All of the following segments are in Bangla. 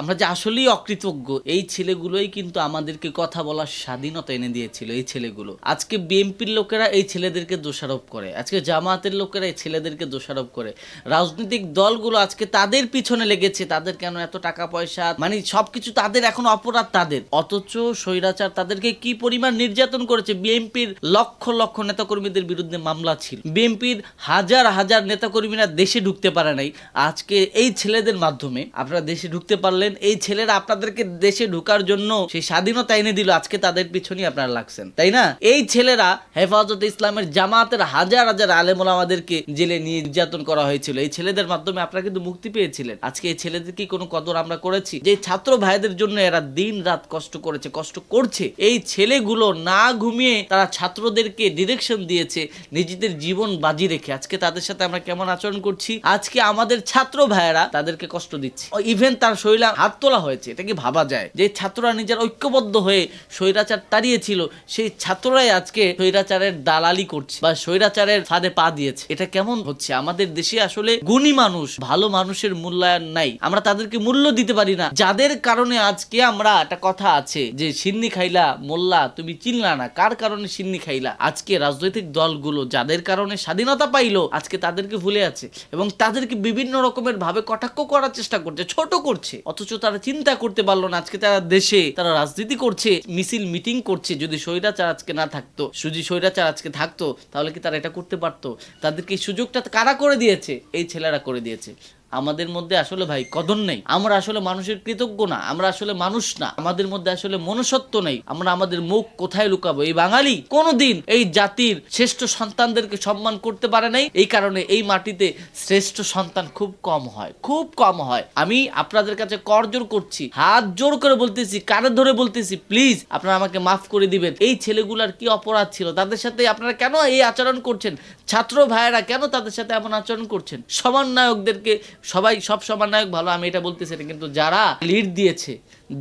আমরা যে আসলেই অকৃতজ্ঞ, এই ছেলেগুলোই কিন্তু আমাদেরকে কথা বলার স্বাধীনতা এনে দিয়েছিল, এই ছেলেগুলো। আজকে বিএনপির লোকেরা এই ছেলেদেরকে দোষারোপ করে, আজকে জামায়াতের লোকেরা এই ছেলেদেরকে দোষারোপ করে। রাজনৈতিক দলগুলো আজকে তাদের পিছনে লেগেছে, তাদের কেন এত টাকা পয়সা মানে সবকিছু তাদের, এখন অপরাধ তাদের। অথচ স্বৈরাচার তাদেরকে কি পরিমাণ নির্যাতন করেছে? বিএনপির লক্ষ লক্ষ নেতাকর্মীদের বিরুদ্ধে মামলা ছিল। বিএনপির হাজার হাজার নেতাকর্মীরা দেশে ঢুকতে পারে নাই। আজকে এই ছেলেদের মাধ্যমে আপনারা দেশে ঢুকতে পারলেন এই ছেলেরা আপনাদেরকে দেশে ঢুকার জন্য সেই স্বাধীনতা এনে দিল, আজকে তাদের পিছনেই আপনারা লাগছেন। তাই না? এই ছেলেরা হেফাজত ইসলামের জামাতের হাজার হাজার আলেমুল আমাদেরকে জেলে নির্যাতন করা হয়েছিল। এই ছেলেদের মাধ্যমে আপনারা কিন্তু মুক্তি পেয়েছিলেন। আজকে এই ছেলেদের কি কোনো কদর আমরা করেছি? যে ছাত্র ভাইদের জন্য এরা দিন রাত কষ্ট করেছে, কষ্ট করছে। এই ছেলেগুলো না ঘুমিয়ে তারা ছাত্রদেরকে ডিরেকশন দিয়েছে, নিজেদের জীবন বাজি রেখে। আজকে তাদের সাথে আমরা কেমন আচরণ করছি? আজকে আমাদের ছাত্র ভাইয়েরা তাদেরকে কষ্ট দিচ্ছে। ইভেন তার শৈলা হাত তোলা হয়েছে, এটা কি ভাবা যায়? যে ছাত্ররা নিজের ঐক্যবদ্ধ হয়ে স্বৈরাচার তাড়িয়েছিল, সেই ছাত্ররাই আজকে স্বৈরাচারের দালালি করছে বা স্বৈরাচারের ফাঁদে পা দিয়েছে। এটা কেমন হচ্ছে? আমাদের দেশে আসলে গুণী মানুষ, ভালো মানুষের মূল্যায়ন নাই। আমরা তাদেরকে মূল্য দিতে পারি না। যাদের কারণে আজকে আমরা, একটা কথা আছে যে সিন্নি খাইলা, মোল্লা, তুমি চিনলা না। কার কারণে সিন্নি খাইলা? আজকে রাজনৈতিক দলগুলো যাদের কারণে স্বাধীনতা পাইলো, আজকে তাদেরকে ভুলে আছে এবং তাদেরকে বিভিন্ন রকমের ভাবে কটাক্ষ করার চেষ্টা করছে, ছোট করছে। অথচ তারা চিন্তা করতে পারল না। আজকে তারা দেশে তারা রাজনীতি করছে, মিছিল মিটিং করছে। যদি স্বৈরাচার আজকে না থাকতো, যদি স্বৈরাচার আজকে থাকতো, তাহলে কি তারা এটা করতে পারতো? তাদেরকে এই সুযোগটা কারা করে দিয়েছে? এই ছেলেরা করে দিয়েছে। আমাদের মধ্যে আসলে ভাই কদর নেই। আমরা আসলে মানুষের কৃতজ্ঞ না, আমরা আসলে মানুষ না। আমাদের মধ্যে আসলে মনুষ্যত্ব নেই। আমরা আমাদের মুখ কোথায় লুকাবো? এই বাঙালি কোনোদিন এই জাতির শ্রেষ্ঠ সন্তানদেরকে সম্মান করতে পারে নাই। এই কারণে এই মাটিতে শ্রেষ্ঠ সন্তান খুব কম হয়, খুব কম হয়। আমি আপনাদের কাছে করজোর করছি, হাত জোর করে বলতেছি, কানে ধরে বলতেছি, প্লিজ আপনারা আমাকে মাফ করে দিবেন। এই ছেলেগুলার কি অপরাধ ছিল? তাদের সাথে আপনারা কেন এই আচরণ করছেন? ছাত্র ভাইয়েরা কেন তাদের সাথে এমন আচরণ করছেন? সমন্বয়কদেরকে সবাই সব সমান নায়ক ভালো, আমি এটা বলতেছি না কিন্তু যারা লিড দিয়েছে,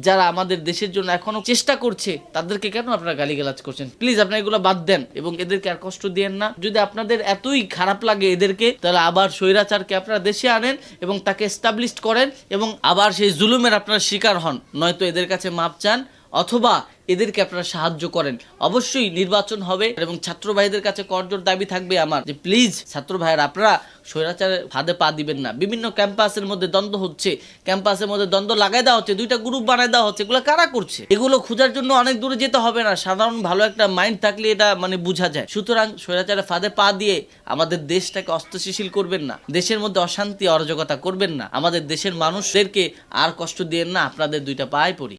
যারা আমাদের দেশের জন্য এখনও চেষ্টা করছে, তাদেরকে কেন আপনারা গালিগালাজ করছেন? প্লিজ আপনারা এগুলো বাদ দেন এবং এদেরকে আর কষ্ট দিয়েন না। যদি আপনাদের এতই খারাপ লাগে এদেরকে, তাহলে আবার স্বৈরাচারকে আপনারা দেশে আনেন এবং তাকে এস্টাবলিশ করেন এবং আবার সেই জুলুমের আপনারা শিকার হন। নয়তো এদের কাছে মাপ চান অথবা এদেরকে আপনারা সাহায্য করেন। অবশ্যই নির্বাচন হবে এবং ছাত্র ভাইদের কাছে করজোর দাবি থাকবে আমার যে প্লিজ ছাত্র ভাইয়ের, আপনারা স্বৈরাচারের ফাঁদে পা দিবেন না। বিভিন্ন ক্যাম্পাসের মধ্যে দ্বন্দ্ব হচ্ছে, ক্যাম্পাসের মধ্যে দ্বন্দ্ব লাগাই দেওয়া হচ্ছে, দুইটা গ্রুপ বানাই দেওয়া হচ্ছে, এগুলো কারা করছে? এগুলো খোঁজার জন্য অনেক দূরে যেতে হবে না। সাধারণ ভালো একটা মাইন্ড থাকলে এটা মানে বোঝা যায়। সুতরাং স্বৈরাচারের ফাঁদে পা দিয়ে আমাদের দেশটাকে অস্ত্রশীল করবেন না। দেশের মধ্যে অশান্তি, অরাজকতা করবেন না। আমাদের দেশের মানুষদেরকে আর কষ্ট দিয়েন না, আপনাদের দুইটা পায়ে পড়ি।